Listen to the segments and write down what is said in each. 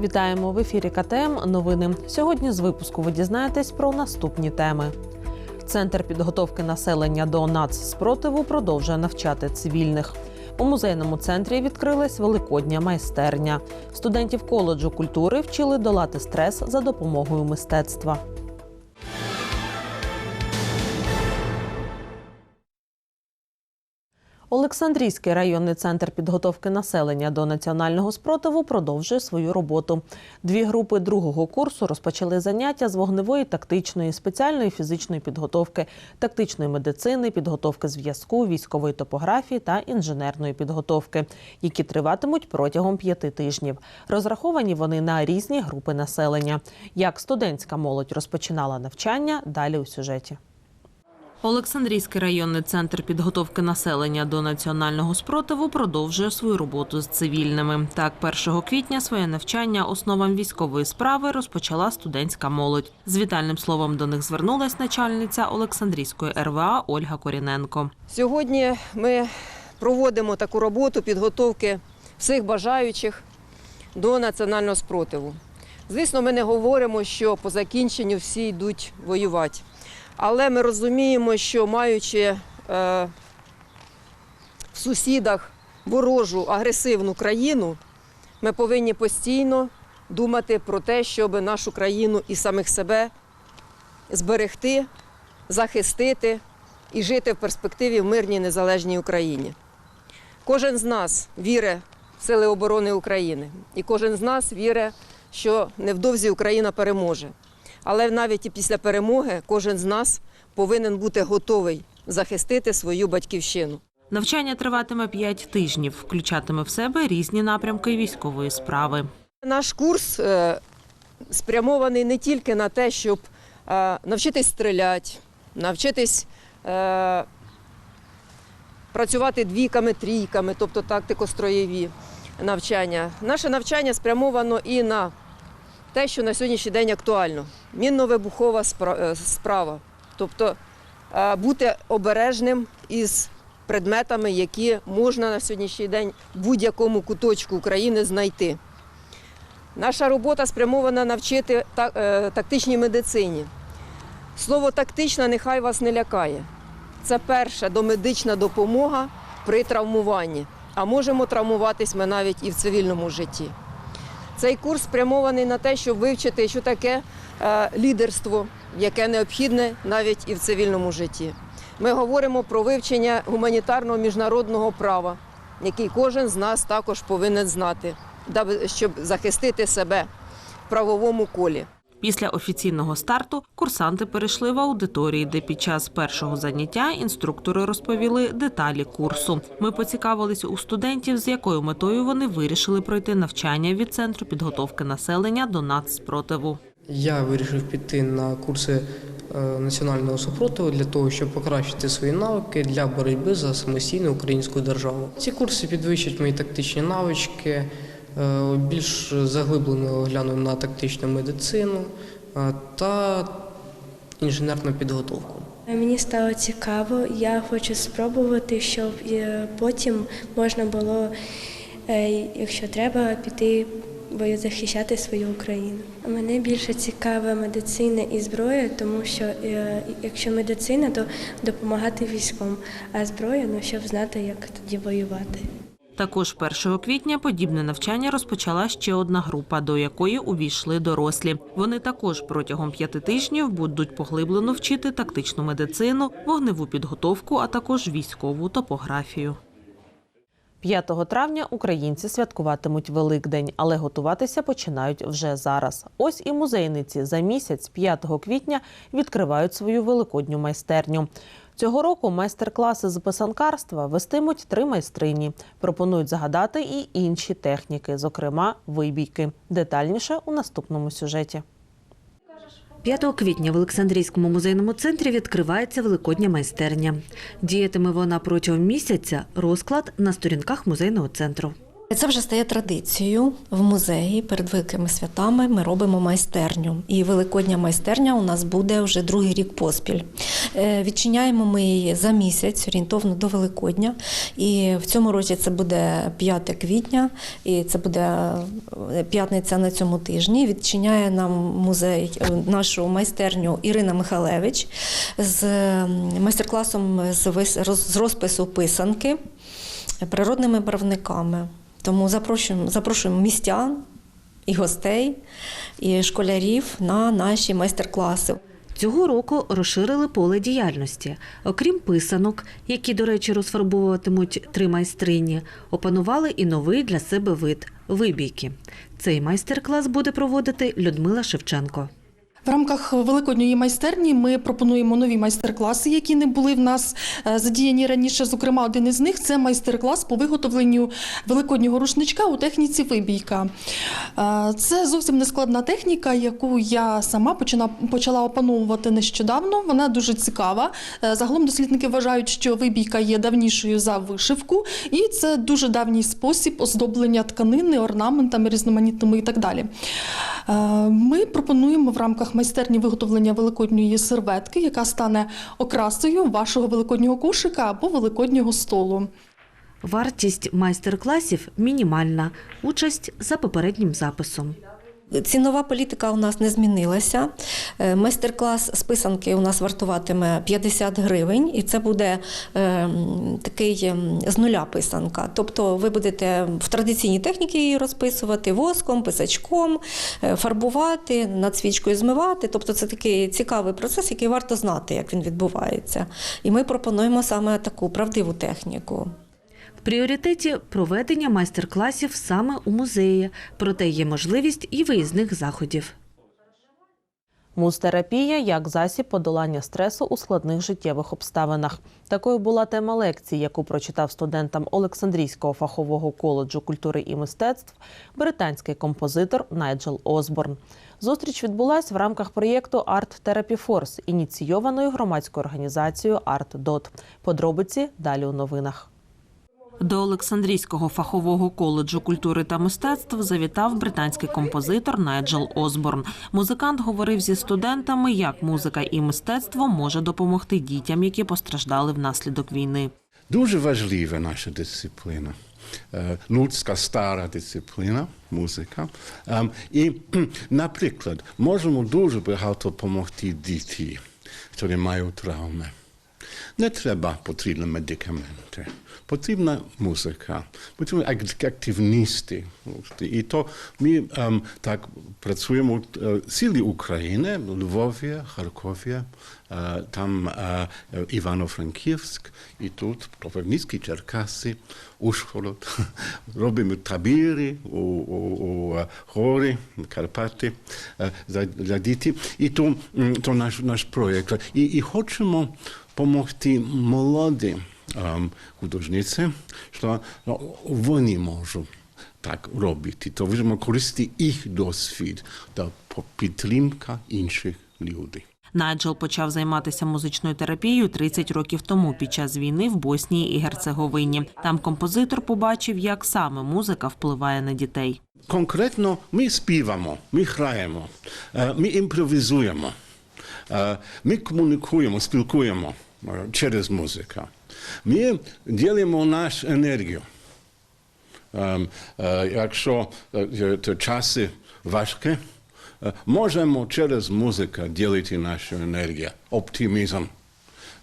Вітаємо в ефірі КТМ. Новини. Сьогодні з випуску ви дізнаєтесь про наступні теми. Центр підготовки населення до нацспротиву продовжує навчати цивільних. У музейному центрі відкрилась великодня майстерня. Студентів коледжу культури вчили долати стрес за допомогою мистецтва. Олександрійський районний центр підготовки населення до національного спротиву продовжує свою роботу. Дві групи другого курсу розпочали заняття з вогневої, тактичної, спеціальної фізичної підготовки, тактичної медицини, підготовки зв'язку, військової топографії та інженерної підготовки, які триватимуть протягом п'яти тижнів. Розраховані вони на різні групи населення. Як студентська молодь розпочинала навчання, далі у сюжеті. Олександрійський районний центр підготовки населення до національного спротиву продовжує свою роботу з цивільними. Так, 1 квітня своє навчання основам військової справи розпочала студентська молодь. З вітальним словом до них звернулась начальниця Олександрійської РВА Ольга Коріненко. Сьогодні ми проводимо таку роботу підготовки всіх бажаючих до національного спротиву. Звісно, ми не говоримо, що по закінченню всі йдуть воювати. Але ми розуміємо, що маючи е, в сусідах ворожу агресивну країну, ми повинні постійно думати про те, щоб нашу країну і самих себе зберегти, захистити і жити в перспективі в мирній незалежній Україні. Кожен з нас вірить в Сили оборони України, і кожен з нас вірить, що невдовзі Україна переможе. Але навіть і після перемоги кожен з нас повинен бути готовий захистити свою батьківщину. Навчання триватиме 5 тижнів, включатиме в себе різні напрямки військової справи. Наш курс е, спрямований не тільки на те, щоб е, навчитись стріляти, навчитись е, працювати двійками, трійками, тобто тактико-строєві навчання. Наше навчання спрямовано і на те, що на сьогоднішній день актуально. Мінно-вибухова е, справа. Тобто е, бути обережним із предметами, які можна на сьогоднішній день в будь-якому куточку України знайти. Наша робота спрямована навчити е, тактичній медицині. Слово тактична нехай вас не лякає. Це перша домедична допомога при травмуванні. А можемо травмуватись ми навіть і в цивільному житті. Цей курс спрямований на те, щоб вивчити, що таке е, лідерство, яке необхідне навіть і в цивільному житті. Ми говоримо про вивчення гуманітарного міжнародного права, який кожен з нас також повинен знати, щоб захистити себе в правовому колі. Після офіційного старту курсанти перейшли в аудиторії, де під час першого заняття інструктори розповіли деталі курсу. Ми поцікавились у студентів, з якою метою вони вирішили пройти навчання від центру підготовки населення до нацспротиву. Я вирішив піти на курси е, національного супротиву для того, щоб покращити свої навики для боротьби за самостійну українську державу. Ці курси підвищать мої тактичні навички, більш заглиблено гляну на тактичну медицину е, та інженерну підготовку. Мені стало цікаво, я хочу спробувати, щоб е, потім можна було, е, якщо треба, піти бо захищати свою Україну. Мене більше цікава медицина і зброя, тому що е, якщо медицина, то допомагати військом, а зброя ну щоб знати, як тоді воювати. Також 1 квітня подібне навчання розпочала ще одна група, до якої увійшли дорослі. Вони також протягом п'яти тижнів будуть поглиблено вчити тактичну медицину, вогневу підготовку, а також військову топографію. 5 травня українці святкуватимуть Великдень, але готуватися починають вже зараз. Ось і музейниці за місяць, 5 квітня, відкривають свою великодню майстерню. Цього року майстер-класи з писанкарства вестимуть три майстрині. Пропонують загадати і інші техніки, зокрема вибійки. Детальніше у наступному сюжеті. 5 квітня в Олександрійському музейному центрі відкривається великодня майстерня. Діятиме вона протягом місяця. Розклад на сторінках музейного центру. Це вже стає традицією в музеї перед великими святами. Ми робимо майстерню. І великодня майстерня у нас буде вже другий рік поспіль. Е, Відчиняємо ми її за місяць, орієнтовно до Великодня. І в цьому році це буде 5 квітня, і це буде е, п'ятниця на цьому тижні. Відчиняє нам музей е, нашу майстерню Ірина Михалевич з майстер-класом з розпису писанки природними барвниками. Тому запрошуємо, запрошуємо містян і гостей, і школярів на наші майстер-класи. Цього року розширили поле діяльності. Окрім писанок, які, до речі, розфарбовуватимуть три майстрині, опанували і новий для себе вид вибійки. Цей майстер-клас буде проводити Людмила Шевченко. В рамках великодньої майстерні ми пропонуємо нові майстер-класи, які не були в нас е, задіяні раніше. Зокрема, один із них це майстер-клас по виготовленню великоднього рушничка у техніці вибійка. Е, Це зовсім не складна техніка, яку я сама почала опановувати нещодавно. Вона дуже цікава. Е, Загалом дослідники вважають, що вибійка є давнішою за вишивку, і це дуже давній спосіб оздоблення тканини, орнаментами різноманітними і так далі. Е, Ми пропонуємо в рамках майстерні виготовлення великодньої серветки, яка стане окрасою вашого великоднього кошика або великоднього столу. Вартість майстер-класів мінімальна. Участь за попереднім записом. Цінова політика у нас не змінилася. Е, Майстер-клас з писанки у нас вартуватиме 50 гривень, і це буде е, такий з нуля писанка. Тобто ви будете в традиційній техніці її розписувати воском, писачком, е, фарбувати, над свічкою змивати. Тобто це такий цікавий процес, який варто знати, як він відбувається. І ми пропонуємо саме таку правдиву техніку. Пріоритеті проведення майстер-класів саме у музеї, проте є можливість і виїзних заходів. Музтерапія як засіб подолання стресу у складних життєвих обставинах. Такою була тема лекції, яку прочитав студентам Олександрійського фахового коледжу культури і мистецтв британський композитор Найджел Осборн. Зустріч відбулась в рамках проєкту Art Therapy Force, ініційованої громадською організацією Art Dot. Подробиці далі у новинах. До Олександрійського фахового коледжу культури та мистецтв завітав британський композитор Найджел Осборн. Музикант говорив зі студентами, як музика і мистецтво може допомогти дітям, які постраждали внаслідок війни. Дуже важлива наша дисципліна. Е, Людська стара дисципліна, музика. Ем, І, наприклад, можемо дуже багато допомогти дітям, які мають травми. Не треба потрібні медикаменти. Потрібна музика, потрібні ак- активністи. І то ми ем, так працюємо в цілій Україні, Львові, Харкові, е, там е, Івано-Франківськ, і тут Кропивницький, Черкаси, Ужгород. Робимо табіри у, у, у е, гори, Карпати е, для дітей. І то, то наш, наш проєкт. І, і хочемо допомогти молодим ем, художниці, що ну, вони можуть так робити. То можемо користувати їх досвід та підтримка інших людей. Найджел почав займатися музичною терапією 30 років тому під час війни в Боснії і Герцеговині. Там композитор побачив, як саме музика впливає на дітей. Конкретно ми співаємо, ми граємо, е, ми імпровізуємо, е, ми комунікуємо, спілкуємо через музику. Ми ділимо нашу енергію. Ем, е, Якщо е, то часи важкі, е, можемо через музику ділити нашу енергію, оптимізм,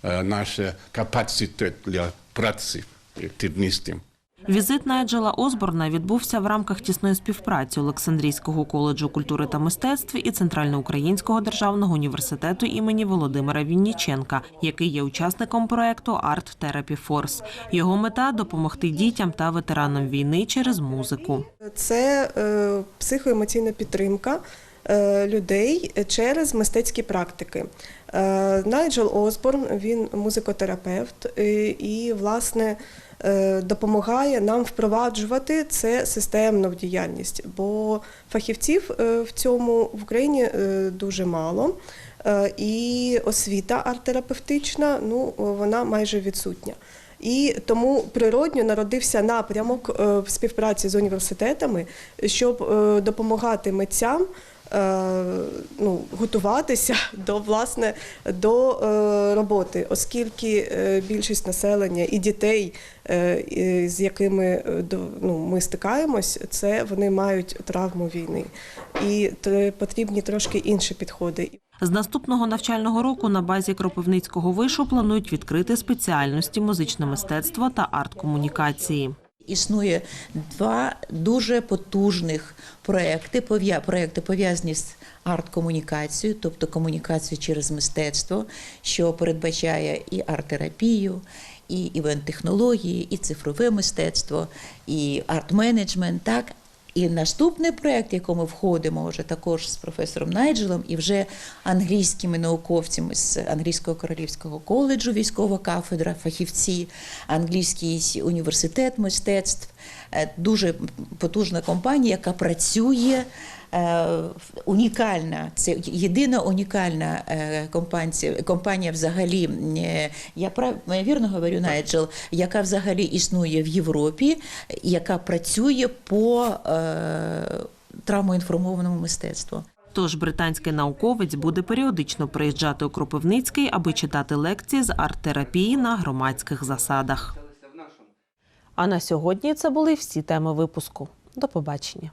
е, наш капацитет для праці активністів. Візит Найджела Осборна відбувся в рамках тісної співпраці Олександрійського коледжу культури та мистецтв і Центральноукраїнського державного університету імені Володимира Вінніченка, який є учасником проекту Art Therapy Force. Його мета допомогти дітям та ветеранам війни через музику. Це е, психоемоційна підтримка е, людей через мистецькі практики. Е, Найджел Осборн, він музикотерапевт е, і, власне, допомагає нам впроваджувати це системно в діяльність, бо фахівців е, в цьому в Україні е, дуже мало. Е, І освіта арт-терапевтична, ну, вона майже відсутня. І тому природньо народився напрямок е, в співпраці з університетами, щоб е, допомагати митцям. Е, Ну, готуватися до власне до е, роботи, оскільки е, більшість населення і дітей, з якими ну, ми стикаємось, це вони мають травму війни, і потрібні трошки інші підходи. З наступного навчального року на базі Кропивницького вишу планують відкрити спеціальності музичне мистецтво та арт-комунікації. Існує два дуже потужних проекти. Проекти пов'язані з арт-комунікацією, тобто комунікацію через мистецтво, що передбачає і арт-терапію, і івент-технології, і цифрове мистецтво, і арт-менеджмент. Так? І наступний проект, в якому входимо вже також з професором Найджелом і вже англійськими науковцями з англійського королівського коледжу, військова кафедра, фахівці, англійський університет мистецтв, Е, дуже потужна компанія, яка працює. Е, Унікальна, це єдина унікальна е, компанія, компанія взагалі, е, я прав вірно говорю, Найджел, яка взагалі існує в Європі, яка працює по травмоінформованому мистецтву. Тож британський науковець буде періодично приїжджати у Кропивницький, аби читати лекції з арт-терапії на громадських засадах. А на сьогодні це були всі теми випуску. До побачення.